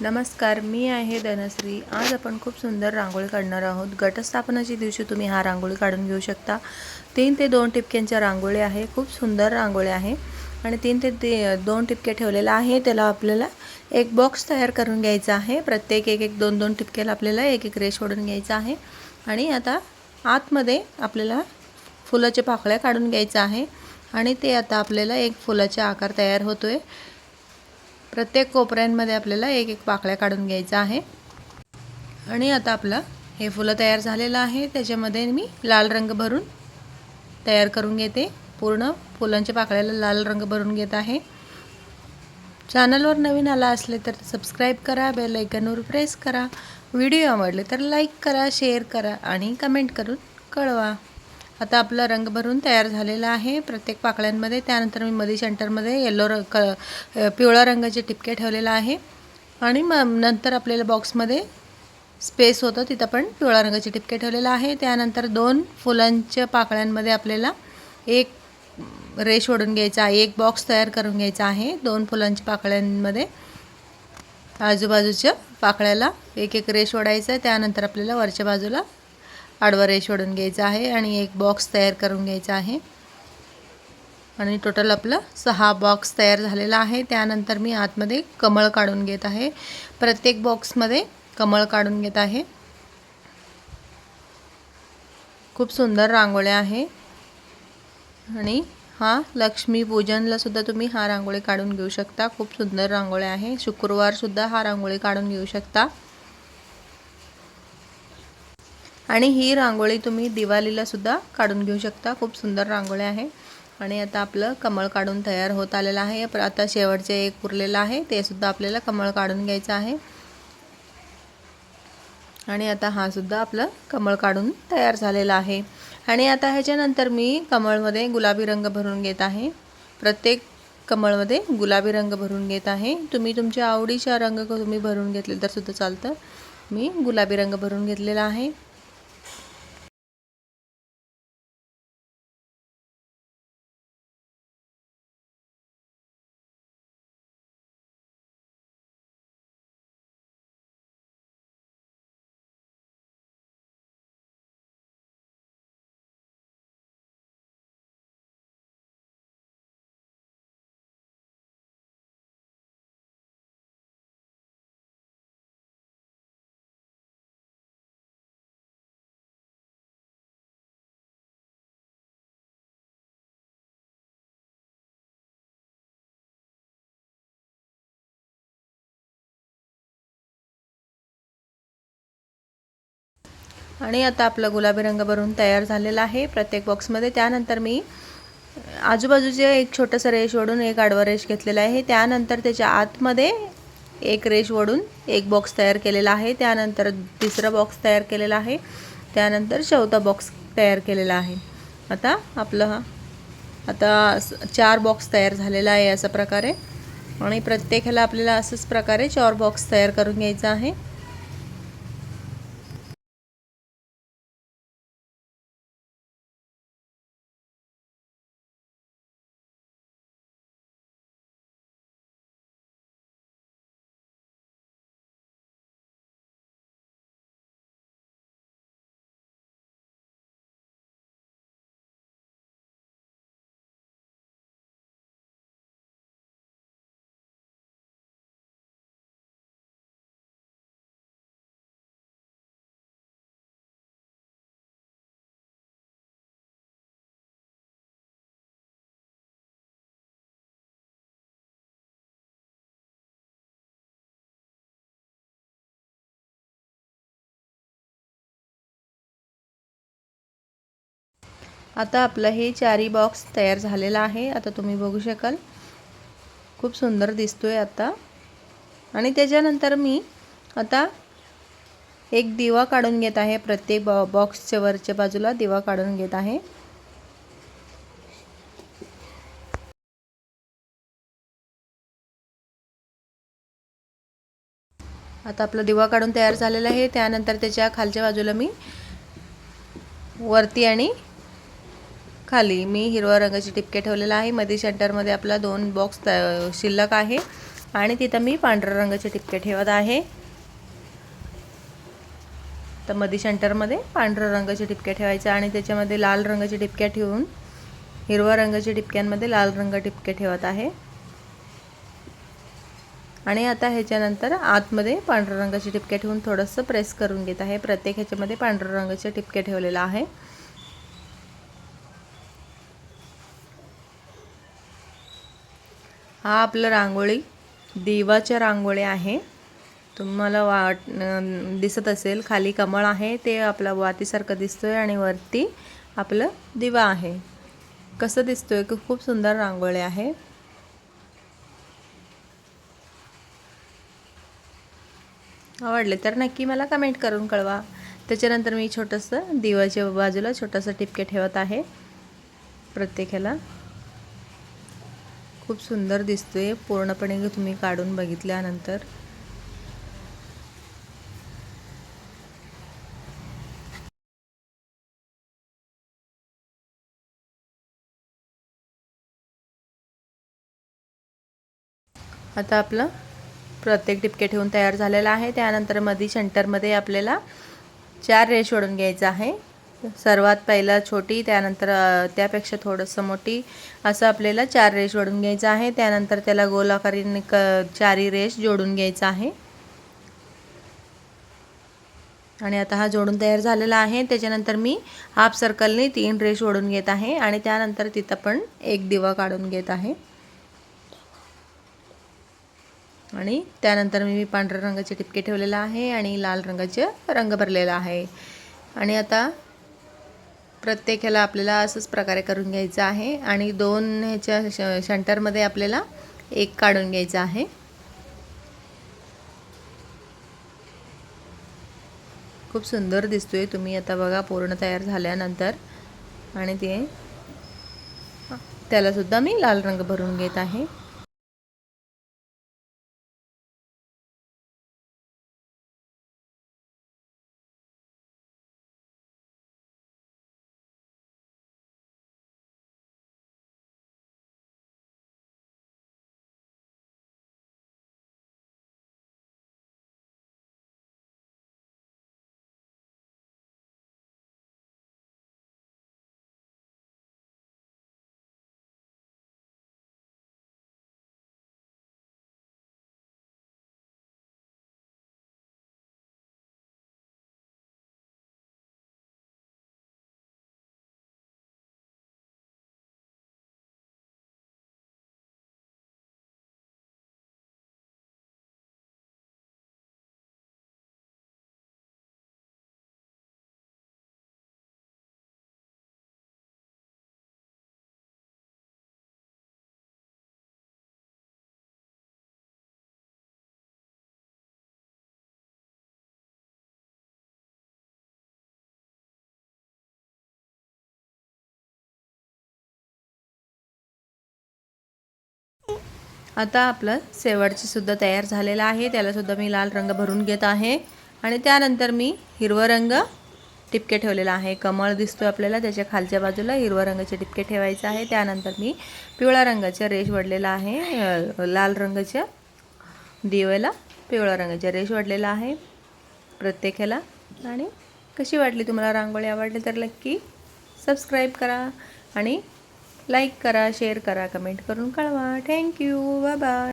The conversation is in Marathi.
नमस्कार मी आहे धनश्री. आज आपण खूप सुंदर रांगोळी काढणार आहोत. गटस्थापनाच्या दिवशी तुम्ही हा रांगोळी काढून घेऊ शकता. तीन ते दोन टिपक्यांच्या रांगोळी आहे. खूप सुंदर रांगोळी आहे. आणि तीन ते ते दोन टिपके ठेवलेला आहे. त्याला आपल्याला एक बॉक्स तयार करून घ्यायचा आहे. प्रत्येक एक एक दोन दोन टिपक्याला आपल्याला एक एक रेश ओढून घ्यायचा आहे. आणि आता आतमध्ये आपल्याला फुलाच्या पाकळ्या काढून घ्यायचा आहे. आणि ते आता आपल्याला एक फुलाचा आकार तयार होतो आहे प्रत्येक कोपऱ्यांमध्ये आपल्याला एक एक पाकळ्या काढून घ्यायचा आहे. आणि आता आपलं हे फुलं तयार झालेलं आहे. त्याच्यामध्ये मी लाल रंग भरून तयार करून घेते. पूर्ण फुलांच्या पाकळ्याला लाल रंग भरून घेत आहे. चॅनलवर नवीन आला असले तर सबस्क्राईब करा बेल आयकनवर प्रेस करा. व्हिडिओ आवडले तर लाईक करा शेअर करा आणि कमेंट करून कळवा. आता आपला रंग भरून तयार झालेला आहे. प्रत्येक पाकळ्यांमध्ये त्यानंतर मी मधी सेंटरमध्ये येलो रंग क पिवळा रंगाचे टिपके ठेवलेला आहे. आणि मग नंतर आपल्याला बॉक्समध्ये स्पेस होतं तिथं पण पिवळा रंगाचे टिपके ठेवलेला आहे. त्यानंतर दोन फुलांच्या पाकळ्यांमध्ये आपल्याला एक रेश ओढून घ्यायचा आहे एक बॉक्स तयार करून घ्यायचा आहे. दोन फुलांच्या पाकळ्यांमध्ये आजूबाजूच्या पाकळ्याला एक एक रेश ओढायचं आहे. त्यानंतर आपल्याला वरच्या बाजूला आडवा रेश ओढून घ्यायचा आहे आणि एक बॉक्स तयार करून घ्यायचा आहे. आणि टोटल आपलं सहा बॉक्स तयार झालेला आहे. त्यानंतर मी आतमध्ये कमळ काढून घेत आहे. प्रत्येक बॉक्समध्ये कमळ काढून घेत आहे. खूप सुंदर रांगोळ्या आहे. आणि हा लक्ष्मीपूजनला सुद्धा तुम्ही हा रांगोळी काढून घेऊ शकता. खूप सुंदर रांगोळ्या आहे. शुक्रवारसुद्धा हा रांगोळी काढून घेऊ शकता. आणि ही रांगोळी तुम्ही दिवाळीला सुद्धा काढून घेऊ शकता. खूप सुंदर रांगोळी आहे. आणि आता आपलं कमळ काढून तयार होत आलेलं आहे. आता शेवटचे एक उरलेलं आहे. ते सुद्धा आपल्याला कमळ काढून घ्यायचं आहे. आणि आता हा सुद्धा आपलं कमळ काढून तयार झालेला आहे. आणि आता ह्याच्यानंतर मी कमळमध्ये गुलाबी रंग भरून घेत आहे. प्रत्येक कमळमध्ये गुलाबी रंग भरून घेत आहे. तुम्ही तुमच्या आवडीचा रंग तुम्ही भरून घेतले तर सुद्धा चालतं. मी गुलाबी रंग भरून घेतलेला आहे. आणि आता आपला गुलाबी रंग भरून तयार झालेला आहे. प्रत्येक बॉक्समध्ये त्यानंतर मी आजूबाजूचे एक छोटंसं रेश ओढून एक आडवा रेश घेतलेला आहे. त्यानंतर त्याच्या आतमध्ये एक रेश ओढून एक बॉक्स तयार केलेला आहे. त्यानंतर तिसरा बॉक्स तयार केलेला आहे. त्यानंतर चौथा बॉक्स तयार केलेला आहे. आता आपलं हा आता चार बॉक्स तयार झालेला आहे अशा प्रकारे. आणि प्रत्येक ह्याला आपल्याला असंच प्रकारे चार बॉक्स तयार करून घ्यायचा आहे. आता आपलं हे चारी बॉक्स तयार झालेला आहे. आता तुम्ही बघू शकाल. खूप सुंदर दिसतो आहे आता. आणि त्याच्यानंतर मी आता एक दिवा काढून घेत आहे. प्रत्येक बॉ बॉक्सच्या वरच्या बाजूला दिवा काढून घेत आहे. आता आपला दिवा काढून तयार झालेला आहे. त्यानंतर त्याच्या खालच्या बाजूला मी वरती आणि खाली मी हिरव्या रंगाची टिपके ठेवलेला आहे. मध्ये सेंटरमध्ये आपला दोन बॉक्स शिल्लक आहे. आणि तिथं मी पांढऱ्या रंगाचे टिपके ठेवत आहे. तर मधी सेंटरमध्ये पांढऱ्या रंगाचे टिपके ठेवायचे आणि त्याच्यामध्ये लाल रंगाचे टिपक्या ठेवून हिरव्या रंगाच्या टिपक्यांमध्ये लाल रंग टिपके ठेवत आहे. आणि आता ह्याच्यानंतर आतमध्ये पांढऱ्या रंगाचे टिपके ठेवून थोडंसं प्रेस करून घेत आहे. प्रत्येक ह्याच्यामध्ये पांढऱ्या रंगाचे टिपके ठेवलेलं आहे. हा आपलं रांगोळी देवाच्या रांगोळी आहे. तुम्हाला वाट दिसत असेल खाली कमळ आहे ते आपलं वातीसारखं दिसतो आहे आणि वरती आपलं दिवा आहे. कसं दिसतोय? की खूप सुंदर रांगोळी आहे. आवडले तर नक्की मला कमेंट करून कळवा. त्याच्यानंतर मी छोटंसं दिवाच्या बाजूला छोटंसं टिपके ठेवत आहे. प्रत्येकाला. खूप सुंदर दिसतोय. पूर्णपणे तुम्ही काढून बघितल्यानंतर. आता आपलं प्रत्येक टिपके ठेवून तयार झालेलं आहे. त्यानंतर मधी सेंटरमध्ये आपल्याला चार रेश ओढून घ्यायचं आहे. सर्वात पहिला छोटी त्यानंतर त्यापेक्षा थोडंसं मोठी असं आपल्याला चार रेश ओढून घ्यायचं आहे. त्यानंतर त्याला गोलाकारीने क चारी रेश जोडून घ्यायचा आहे. आणि आता हा जोडून तयार झालेला आहे. त्याच्यानंतर मी हाफ सर्कलने तीन रेश ओढून घेत आहे आणि त्यानंतर तिथं पण एक दिवा काढून घेत आहे. आणि त्यानंतर मी पांढऱ्या रंगाचे टिपके ठेवलेला आहे आणि लाल रंगाचे रंग भरलेला आहे. आणि आता प्रत्येक ह्याला आपल्याला असंच प्रकारे करून घ्यायचं आहे. आणि दोन ह्याच्या श शंटरमध्ये आपल्याला एक काढून घ्यायचं आहे. खूप सुंदर दिसतोय. तुम्ही आता बघा पूर्ण तयार झाल्यानंतर. आणि ते त्यालासुद्धा मी लाल रंग भरून घेत आहे. आता आपलं शेवटचीसुद्धा तयार झालेलं आहे. त्यालासुद्धा मी लाल रंग भरून घेत आहे. आणि त्यानंतर मी हिरवा रंग टिपके ठेवलेला आहे. कमळ दिसतो आपल्याला. त्याच्या खालच्या बाजूला हिरवा रंगाचे टिपके ठेवायचे आहे. त्यानंतर मी पिवळ्या रंगाच्या रेश वडलेला आहे. लाल रंगाच्या दिव्याला पिवळ्या रंगाच्या रेश वडलेला आहे. प्रत्येक ह्याला आणि कशी वाटली तुम्हाला रांगोळी आवडली तर नक्की सबस्क्राईब करा. आणि लाईक करा शेअर करा कमेंट करून कळवा. Thank you bye bye